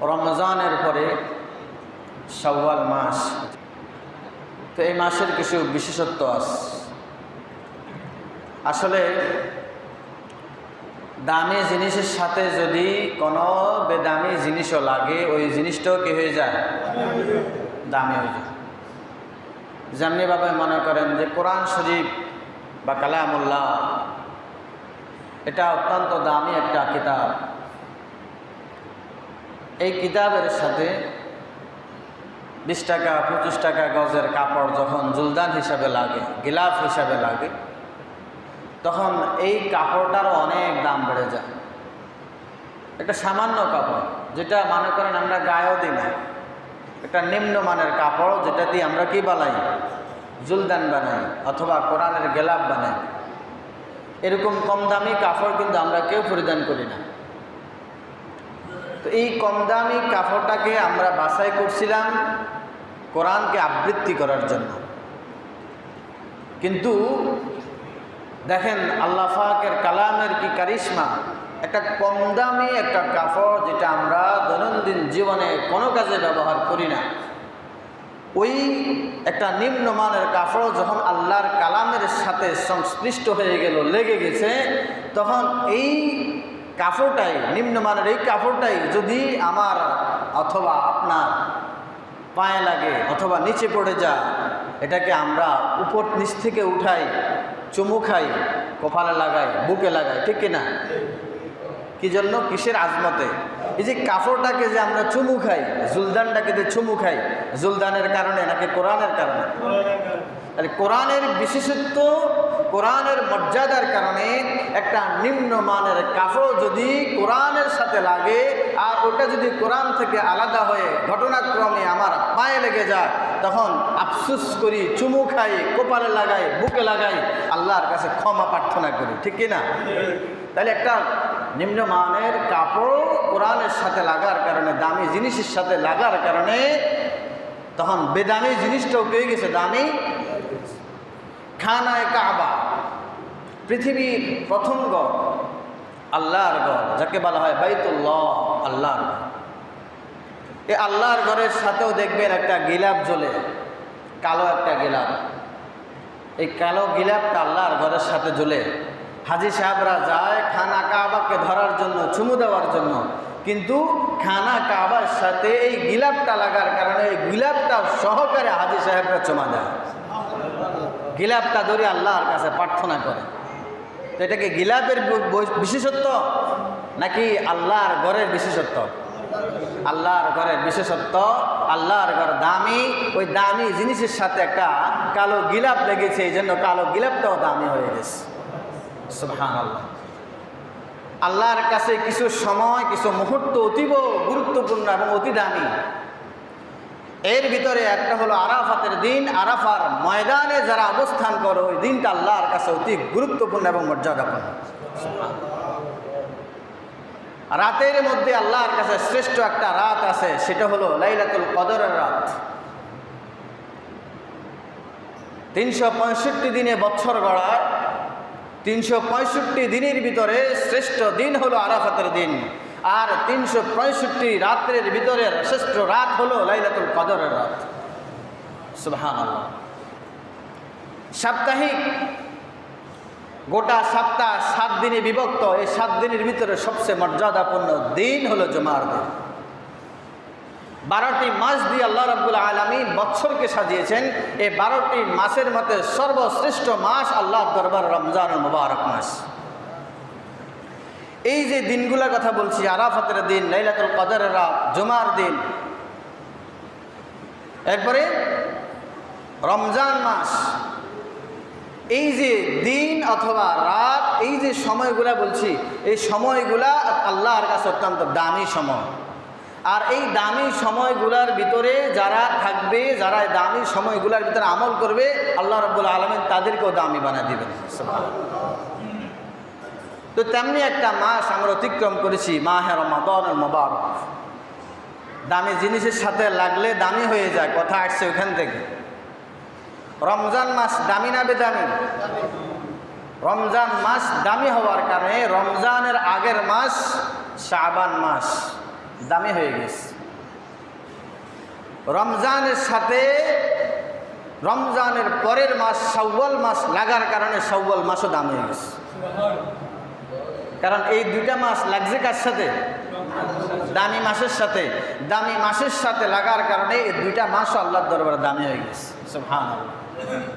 রমজানের পরে সওয়াল মাস। তো এই মাসের কিছু বিশেষত্ব আছে। আসলে দামি জিনিসের সাথে যদি কোনো বেদামি জিনিসও লাগে, ওই জিনিসটাও কি হয়ে যায়? দামি হয়ে যায়। যেমনিভাবে মনে করেন যে কোরআন শরীফ বা কালামুল্লাহ, এটা অত্যন্ত দামি একটা কিতাব। এই কিতাবের সাথে বিশ টাকা, পঁচিশ টাকা গজের কাপড় যখন জুলদান হিসাবে লাগে, গিলাফ হিসাবে লাগে, তখন এই কাপড়টারও অনেক দাম বেড়ে যায়। একটা সামান্য কাপড়, যেটা মনে করেন আমরা গায়েও দিই না। একটা নিম্নমানের কাপড়, যেটা দিয়ে আমরা কি বানাই? জুলদান বানাই, অথবা কোরআনের গেলাপ বানাই। এরকম কম দামি কাপড় কিন্তু আমরা কেউ পরিধান করি না। তো এই কম দামি কাপড়টাকে আমরা বাছাই করছিলাম কোরআনকে আবৃত্তি করার জন্য। কিন্তু দেখেন আল্লাহ ফাকের কালামের কি কারিশমা? একটা কম দামি একটা কাপড় যেটা আমরা দৈনন্দিন জীবনে কোনো কাজে ব্যবহার করি না। ওই একটা নিম্নমানের কাপড় যখন আল্লাহর কালামের সাথে সংশ্লিষ্ট হয়ে গেল, লেগে গেছে, তখন এই কাপড়টাই নিম্নমানের এই কাপড়টাই যদি আমার অথবা আপনার পায়ে লাগে অথবা নিচে পড়ে যা এটাকে আমরা উপর নিচ থেকে উঠাই, চুমু খাই, কপালে লাগাই, বুকে লাগাই, ঠিক কিনা? কি জন্য? কিসের আজমতে? এই যে কাপড়টাকে যে আমরা চুমু খাই, জুলদানটাকে যে চুমু খাই, জুলদানের কারণে নাকি কোরআনের কারণে? তাহলে কোরআনের বিশেষত্ব কোরআনের মর্যাদার কারণে একটা নিম্নমানের কাপড় যদি কোরআনের সাথে লাগে, আর ওটা যদি কোরআন থেকে আলাদা হয়ে ঘটনাক্রমে আমার পায়ে লেগে যায়, তখন আফসুস করি, চুমু খাই কোপালে লাগাই, বুকে লাগাই, আল্লাহর কাছে ক্ষমা প্রার্থনা করি। ঠিক কিনা তাহলে একটা নিম্নমানের কাপড় কোরআনের সাথে লাগার কারণে, দামি জিনিসের সাথে লাগার কারণে, তখন বেদামি জিনিসটাও পেয়ে গেছে, দামি খানায় কাবা, পৃথিবীর প্রথম গড়, আল্লাহর গড়, যাকে বলা হয় বাইতুল্লাহ, আল্লাহর এই আল্লাহর ঘরের সাথেও দেখবেন একটা গিলাপ জ্বলে, কালো একটা গিলাপ। এই কালো গিলাপটা আল্লাহর ঘরের সাথে জ্বলে। হাজি সাহেবরা যায় খানা কাবাকে ধরার জন্য, চুমু দেওয়ার জন্য। কিন্তু খানা কাবার সাথে এই গিলাপটা লাগার কারণে, এই গিলাপটা সহকারে হাজি সাহেবরা চমা দেয়। গিলাপটা ধরে আল্লাহর কাছে প্রার্থনা করে। তো এটাকে গিলাপের বিশেষত্ব? নাকি আল্লাহর ঘরের বিশেষত্ব? আল্লাহর ঘরের বিশেষত্ব, আল্লাহর ঘর দামি, ওই দামি জিনিসের সাথে একটা কালো গিলাপ লেগেছে, এই জন্য কালো গিলাপটাও দামি হয়ে গেছে। সুবহান আল্লাহ আল্লাহর কাছে কিছু সময়, কিছু মুহূর্ত অতীব গুরুত্বপূর্ণ এবং অতি দামি। এর ভিতরে একটা হলো আরাফাতের দিন, আরাফার ময়দানে যারা অবস্থান করো, ওই দিনটা আল্লাহর কাছে অতি গুরুত্বপূর্ণ এবং মর্যাদাপূর্ণ। রাতের মধ্যে আল্লাহর কাছে শ্রেষ্ঠ একটা রাত আছে, সেটা হলো লাইলাতুল কদরের রাত। তিনশো পঁয়ষট্টি দিনে বছর গড়ায়, তিনশো পঁয়ষট্টি দিনের ভিতরে শ্রেষ্ঠ দিন হলো আরাফাতের দিন। আর তিনশো পঁয়ষট্টি রাত্রের ভিতরে শ্রেষ্ঠ রাত হলো লাইলাতুল কদরের রাত। সাপ্তাহিক, গোটা সপ্তাহ সাত দিনে বিভক্ত। এই সাত দিনের ভিতরে সবচেয়ে মর্যাদাপূর্ণ দিন হলো জুমার দিন। বারোটি মাস দিয়ে আল্লাহ রাবুল আলমী বৎসরকে সাজিয়েছেন। এই বারোটি মাসের মধ্যে সর্বশ্রেষ্ঠ মাস আল্লাহ দরবার রমজান মুবারক মাস। এই যে দিনগুলোর কথা বলছি, আরাফাতের দিন, লাইলাতুল কদরের রাত, জুমার দিন। এরপরে রমজান মাস। এই যে দিন অথবা রাত, এই যে সময়গুলা বলছি, এই সময়গুলা আল্লাহর কাছে অত্যন্ত দামি সময়। আর এই দামি সময়গুলার ভিতরে যারা থাকবে, যারা দামি সময়গুলার ভিতরে আমল করবে, আল্লাহ রব্বুল আলমিন তাদেরকেও দামি বানিয়ে দিবেন। তো তেমনি একটা মাস আমরা অতিক্রম করেছি মা মাহে রমাদন মোবারক। দামি জিনিসের সাথে লাগলে দামি হয়ে যায়, কথা আসছে ওখান থেকে। রমজান মাস দামি না বেদামি? রমজান মাস দামি হওয়ার কারণে রমজানের আগের মাস শাবান মাস দামি হয়ে গেছে। রমজানের সাথে রমজানের পরের মাস সব্বল মাস লাগার কারণে সব্বল মাসও দামি হয়ে গেছে। কারণ এই দুইটা মাস লাগছে কার সাথে? দামি মাসের সাথে। দামি মাসের সাথে লাগার কারণে এই দুইটা মাসও আল্লাহর দরবারে দামি হয়ে গেছে। সুবহানাল্লাহ।